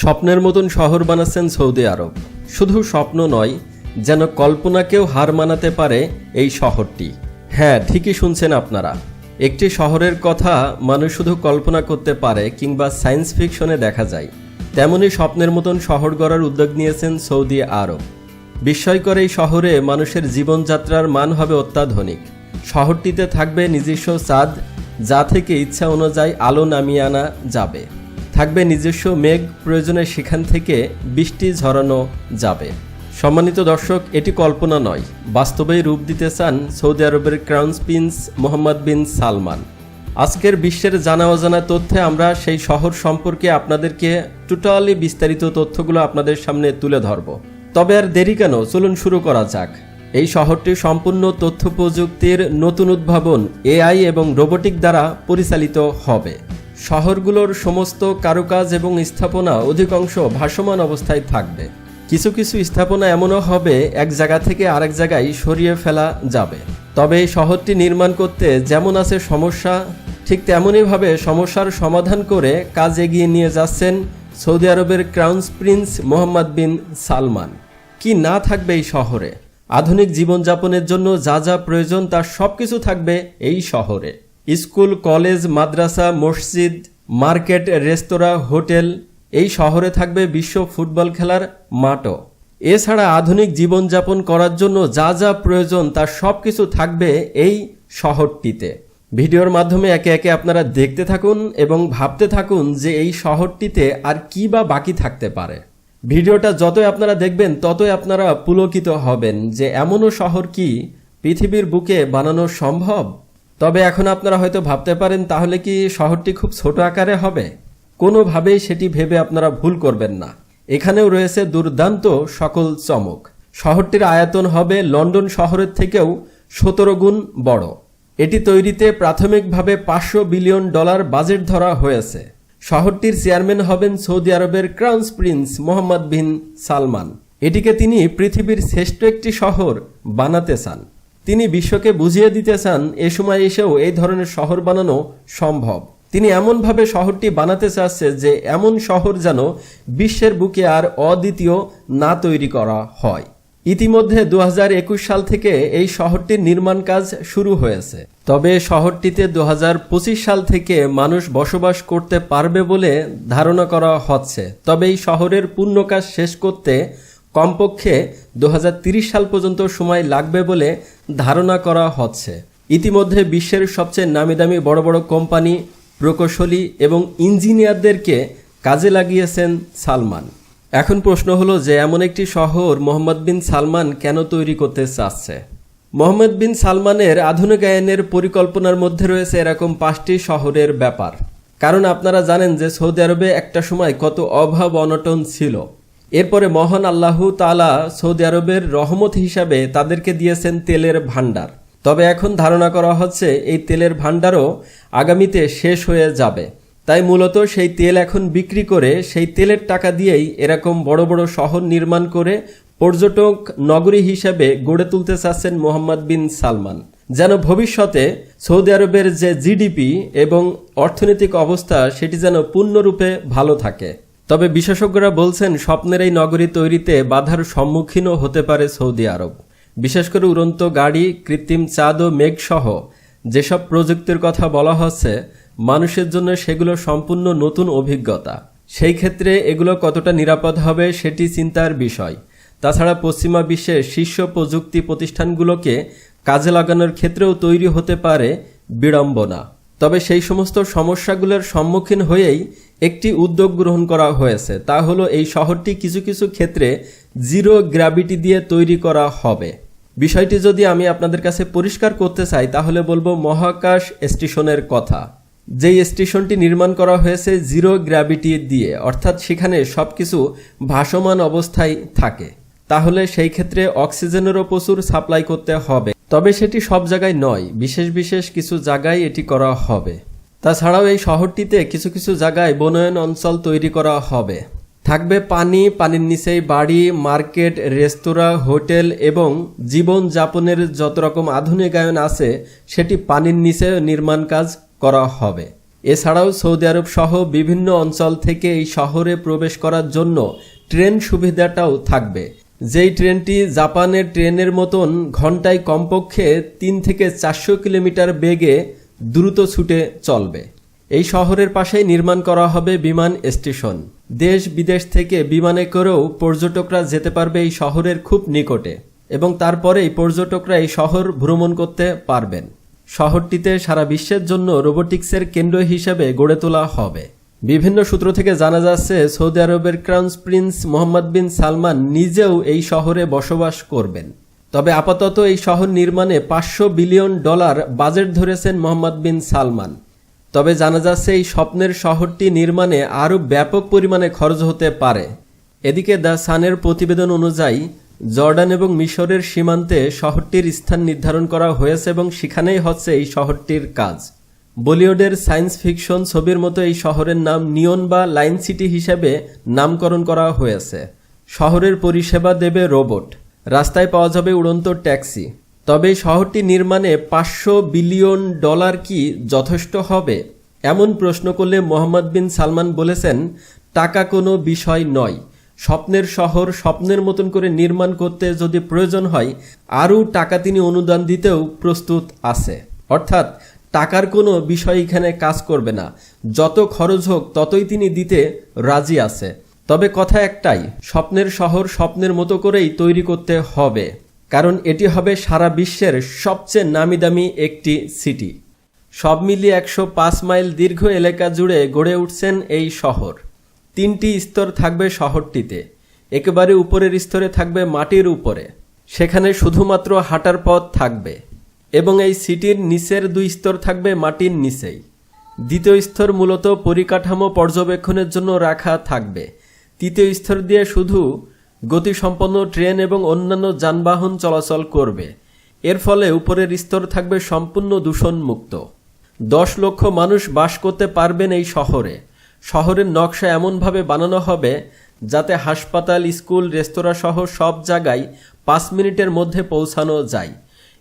স্বপ্নের মতন শহর বানাচ্ছেন সৌদি আরব। শুধু স্বপ্ন নয়, যেন কল্পনাকেও হার মানাতে পারে এই শহরটি। হ্যাঁ ঠিকই শুনছেন আপনারা। একটি শহরের কথা মানুষ শুধু কল্পনা করতে পারে কিংবা সায়েন্স ফিকশনে দেখা যায়। তেমনই স্বপ্নের মতন শহর গড়ার উদ্যোগ নিয়েছেন সৌদি আরব। বিস্ময়কর এই শহরে মানুষের জীবনযাত্রার মান হবে অত্যাধুনিক। শহরটিতে থাকবে নিজস্ব চাঁদ, যা থেকে ইচ্ছা অনুযায়ী আলো নামিয়ে আনা যাবে। থাকবে নিজস্ব মেঘ প্রয়োজনে সেখান থেকে বৃষ্টি ঝরানো যাবে। সম্মানিত দর্শক, এটি কল্পনা নয়। বাস্তবেই রূপ দিতে চান সৌদি আরবের crown prince Mohammed bin Salman. আজকের বিশ্বের জানা অজানা তথ্যে আমরা সেই শহর সম্পর্কে আপনাদেরকে টোটালি বিস্তারিত তথ্যগুলো আপনাদের সামনে তুলে ধরব। তবে আর দেরি কেন? চলুন শুরু করা যাক। এই শহরটি সম্পূর্ণ তথ্য প্রযুক্তির নতুন উদ্ভাবন, এআই এবং রোবোটিক দ্বারা পরিচালিত হবে। শহরগুলোর সমস্ত কারুকাজ এবং স্থাপনা অধিকাংশ ভাসমান অবস্থায় থাকবে। কিছু কিছু স্থাপনা এমনও হবে, এক জায়গা থেকে আরেক জায়গায় সরিয়ে ফেলা যাবে। তবে শহরটি নির্মাণ করতে যেমন আছে সমস্যা, ঠিক তেমনইভাবে সমস্যার সমাধান করে কাজ এগিয়ে নিয়ে যাচ্ছেন সৌদি আরবের crown prince Mohammed bin Salman. কি না থাকবে এই শহরে? আধুনিক জীবনযাপনের জন্য যা যা প্রয়োজন, তার সব কিছু থাকবে এই শহরে। স্কুল, কলেজ, মাদ্রাসা, মসজিদ, মার্কেট, রেস্তোরাঁ, হোটেল, এই শহরে থাকবে বিশ্ব ফুটবল খেলার মাঠও। এছাড়া আধুনিক জীবনযাপন করার জন্য যা যা প্রয়োজন তার সব কিছু থাকবে এই শহরটিতে। ভিডিওর মাধ্যমে একে একে আপনারা দেখতে থাকুন এবং ভাবতে থাকুন যে এই শহরটিতে আর কি বা বাকি থাকতে পারে। ভিডিওটা যতই আপনারা দেখবেন, ততই আপনারা পুলকিত হবেন যে এমনও শহর কি পৃথিবীর বুকে বানানো সম্ভব? তবে এখন আপনারা হয়তো ভাবতে পারেন, তাহলে কি শহরটি খুব ছোট আকারে হবে? কোনোভাবেই সেটি ভেবে আপনারা ভুল করবেন না। এখানেও রয়েছে দুর্দান্ত সকল চমক। শহরটির আয়তন হবে লন্ডন শহরের থেকেও সতেরো গুণ বড়। এটি তৈরিতে প্রাথমিকভাবে পাঁচশো বিলিয়ন ডলার বাজেট ধরা হয়েছে। শহরটির চেয়ারম্যান হবেন সৌদি আরবের crown prince Mohammed bin Salman. এটিকে তিনি পৃথিবীর শ্রেষ্ঠ একটি শহর বানাতে চান। তিনি বিশ্বকে বুঝিয়ে দিতে চান, এ সময় এসেও এই ধরনের শহর বানানো সম্ভব। তিনি এমনভাবে শহরটি বানাতে চাচ্ছে যে, এমন শহর যেন বিশ্বের বুকে আর অদ্বিতীয় না তৈরি করা হয়। ইতিমধ্যে দু হাজার একুশ সাল থেকে এই শহরটির নির্মাণ কাজ শুরু হয়েছে। তবে শহরটিতে দু হাজার পঁচিশ সাল থেকে মানুষ বসবাস করতে পারবে বলে ধারণা করা হচ্ছে। তবে এই শহরের পূর্ণ কাজ শেষ করতে কমপক্ষে দু সাল পর্যন্ত সময় লাগবে বলে ধারণা করা হচ্ছে। ইতিমধ্যে বিশ্বের সবচেয়ে নামি দামি বড় বড় কোম্পানি, প্রকৌশলী এবং ইঞ্জিনিয়ারদেরকে কাজে লাগিয়েছেন সালমান। এখন প্রশ্ন হলো যে এমন একটি শহর মোহাম্মদ বিন সালমান কেন তৈরি করতে চাচ্ছে? মোহাম্মদ বিন সালমানের আধুনিকায়নের পরিকল্পনার মধ্যে রয়েছে এরকম পাঁচটি শহরের ব্যাপার। কারণ আপনারা জানেন যে সৌদি আরবে একটা সময় কত অভাব, অনটন ছিল। এরপরে মহান আল্লাহ তালা সৌদি আরবের রহমত হিসাবে তাদেরকে দিয়েছেন তেলের ভাণ্ডার। তবে এখন ধারণা করা হচ্ছে এই তেলের ভাণ্ডারও আগামীতে শেষ হয়ে যাবে। তাই মূলত সেই তেল এখন বিক্রি করে সেই তেলের টাকা দিয়েই এরকম বড় বড় শহর নির্মাণ করে পর্যটক নগরী হিসেবে গড়ে তুলতে চাচ্ছেন মোহাম্মদ বিন সালমান। যেন ভবিষ্যতে সৌদি আরবের যে জিডিপি এবং অর্থনৈতিক অবস্থা সেটি যেন পূর্ণরূপে ভালো থাকে। তবে বিশেষজ্ঞরা বলছেন, স্বপ্নের এই নগরী তৈরিতে বাধার সম্মুখীনও হতে পারে সৌদি আরব। বিশেষ করে উড়ন্ত গাড়ি, কৃত্রিম চাঁদ ও মেঘসহ যেসব প্রযুক্তির কথা বলা হচ্ছে, মানুষের জন্য সেগুলো সম্পূর্ণ নতুন অভিজ্ঞতা। সেই ক্ষেত্রে এগুলো কতটা নিরাপদ হবে সেটি চিন্তার বিষয়। তাছাড়া পশ্চিমা বিশ্বের শীর্ষ প্রযুক্তি প্রতিষ্ঠানগুলোকে কাজে লাগানোর ক্ষেত্রেও তৈরি হতে পারে বিড়ম্বনা। তবে সেই সমস্ত সমস্যাগুলোর সম্মুখীন হয়েই একটি উদ্যোগ গ্রহণ করা হয়েছে, তা হলো এই শহরটি কিছু কিছু ক্ষেত্রে জিরো গ্র্যাভিটি দিয়ে তৈরি করা হবে। বিষয়টি যদি আমি আপনাদের কাছে পরিষ্কার করতে চাই, তাহলে বলব মহাকাশ স্টেশনের কথা। যেই স্টেশনটি নির্মাণ করা হয়েছে জিরো গ্র্যাভিটি দিয়ে, অর্থাৎ সেখানে সবকিছু ভাসমান অবস্থায় থাকে, তাহলে সেই ক্ষেত্রে অক্সিজেনেরও প্রচুর সাপ্লাই করতে হবে। তবে সেটি সব জায়গায় নয়, বিশেষ বিশেষ কিছু জায়গায় এটি করা হবে। তাছাড়াও এই শহরটিতে কিছু কিছু জায়গায় বনয়ন অঞ্চল তৈরি করা হবে। থাকবে পানি, পানির নিচেই বাড়ি, মার্কেট, রেস্তোরাঁ, হোটেল এবং জীবন যাপনের যত রকম আধুনিকায়ন আছে, সেটি পানির নিচে নির্মাণ কাজ করা হবে। এছাড়াও সৌদি আরব সহ বিভিন্ন অঞ্চল থেকে এই শহরে প্রবেশ করার জন্য ট্রেন সুবিধাটাও থাকবে। যেই ট্রেনটি জাপানের ট্রেনের মতন ঘন্টায় কমপক্ষে তিন থেকে চারশো কিলোমিটার বেগে দ্রুত ছুটে চলবে। এই শহরের পাশেই নির্মাণ করা হবে বিমান স্টেশন। দেশ বিদেশ থেকে বিমানে করেও পর্যটকরা যেতে পারবে এই শহরের খুব নিকটে এবং তারপরেই পর্যটকরা এই শহর ভ্রমণ করতে পারবেন। শহরটিতে সারা বিশ্বের জন্য রোবোটিক্সের কেন্দ্র হিসেবে গড়ে তোলা হবে। বিভিন্ন সূত্র থেকে জানা যাচ্ছে, সৌদি আরবের crowns prince Mohammed bin Salman নিজেও এই শহরে বসবাস করবেন। তবে আপাতত এই শহর নির্মাণে পাঁচশো বিলিয়ন ডলার বাজেট ধরেছেন মোহাম্মদ বিন সালমান। তবে জানা যাচ্ছে এই স্বপ্নের শহরটি নির্মাণে আরও ব্যাপক পরিমাণে খরচ হতে পারে। এদিকে দ্য সানের প্রতিবেদন অনুযায়ী, জর্ডান এবং মিশরের সীমান্তে শহরটির স্থান নির্ধারণ করা হয়েছে এবং সেখানেই হচ্ছে এই শহরটির কাজ। বলিউডের সায়েন্স ফিকশন ছবির মতো এই শহরের নাম নিয়ন বা লাইন সিটি হিসেবে নামকরণ করা হয়েছে। শহরের পরিষেবা দেবে রোবট। রাস্তায় পাওয়া যাবে উড়ন্ত ট্যাক্সি। তবে শহরটি নির্মাণে পাঁচশো বিলিয়ন ডলার কি যথেষ্ট হবে? এমন প্রশ্ন করলে মোহাম্মদ বিন সালমান বলেছেন, টাকা কোনো বিষয় নয়। স্বপ্নের শহর স্বপ্নের মতন করে নির্মাণ করতে যদি প্রয়োজন হয়, আরও টাকা তিনি অনুদান দিতেও প্রস্তুত আছে। অর্থাৎ, টাকার কোনো বিষয় এখানে কাজ করবে না। যত খরচ হোক, ততই তিনি দিতে রাজি আছে। তবে কথা একটাই, স্বপ্নের শহর স্বপ্নের মতো করেই তৈরি করতে হবে, কারণ এটি হবে সারা বিশ্বের সবচেয়ে নামি দামি একটি সিটি সব মিলিয়ে একশো পাঁচ মাইল দীর্ঘ এলাকা জুড়ে গড়ে উঠছেন এই শহর। তিনটি স্তর থাকবে শহরটিতে, একেবারে উপরের স্তরে থাকবে মাটির উপরে, সেখানে শুধুমাত্র হাঁটার পথ থাকবে, এবং এই সিটির নিচের দুই স্তর থাকবে মাটির নিচেই। দ্বিতীয় স্তর মূলত পরিকাঠামো পর্যবেক্ষণের জন্য রাখা থাকবে। তৃতীয় স্তর দিয়ে শুধু গতিসম্পন্ন ট্রেন এবং অন্যান্য যানবাহন চলাচল করবে। এর ফলে উপরের স্তর থাকবে সম্পূর্ণ দূষণমুক্ত। দশ লক্ষ মানুষ বাস করতে পারবেন এই শহরে। শহরের নকশা এমনভাবে বানানো হবে যাতে হাসপাতাল, স্কুল রেস্তোরাঁ সহ সব জায়গায় পাঁচ মিনিটের মধ্যে পৌঁছানো যায়।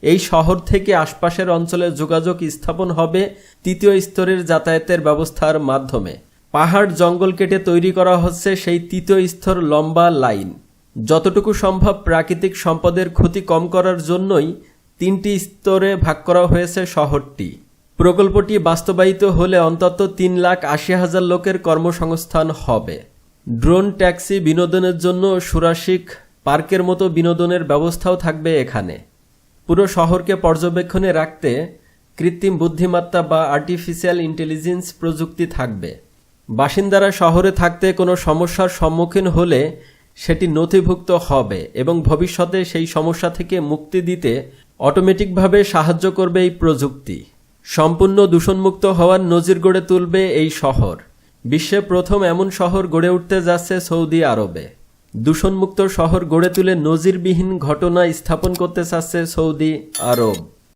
এই শহর থেকে আশপাশের অঞ্চলে যোগাযোগ স্থাপন হবে তৃতীয় স্তরের যাতায়াতের ব্যবস্থার মাধ্যমে। পাহাড় জঙ্গল কেটে তৈরি করা হচ্ছে সেই তৃতীয় স্তর লম্বা লাইন। যতটুকু সম্ভব প্রাকৃতিক সম্পদের ক্ষতি কম করার জন্যই তিনটি স্তরে ভাগ করা হয়েছে শহরটি। প্রকল্পটি বাস্তবায়িত হলে অন্তত তিন লাখ আশি হাজার লোকের কর্মসংস্থান হবে। ড্রোন, ট্যাক্সি বিনোদনের জন্য সুরাশিক পার্কের মতো বিনোদনের ব্যবস্থাও থাকবে এখানে। পুরো শহরকে পর্যবেক্ষণে রাখতে কৃত্রিম বুদ্ধিমত্তা বা আর্টিফিশিয়াল ইন্টেলিজেন্স প্রযুক্তি থাকবে। বাসিন্দারা শহরে থাকতে কোনো সমস্যার সম্মুখীন হলে সেটি নথিভুক্ত হবে এবং ভবিষ্যতে সেই সমস্যা থেকে মুক্তি দিতে অটোমেটিকভাবে সাহায্য করবে এই প্রযুক্তি। সম্পূর্ণ দূষণমুক্ত হওয়ার নজির গড়ে তুলবে এই শহর। বিশ্বে প্রথম এমন শহর গড়ে উঠতে যাচ্ছে সৌদি আরবে। দূষণমুক্ত শহর গড়ে তুলে নজিরবিহীন ঘটনা স্থাপন করতে চাচ্ছে সৌদি আরব।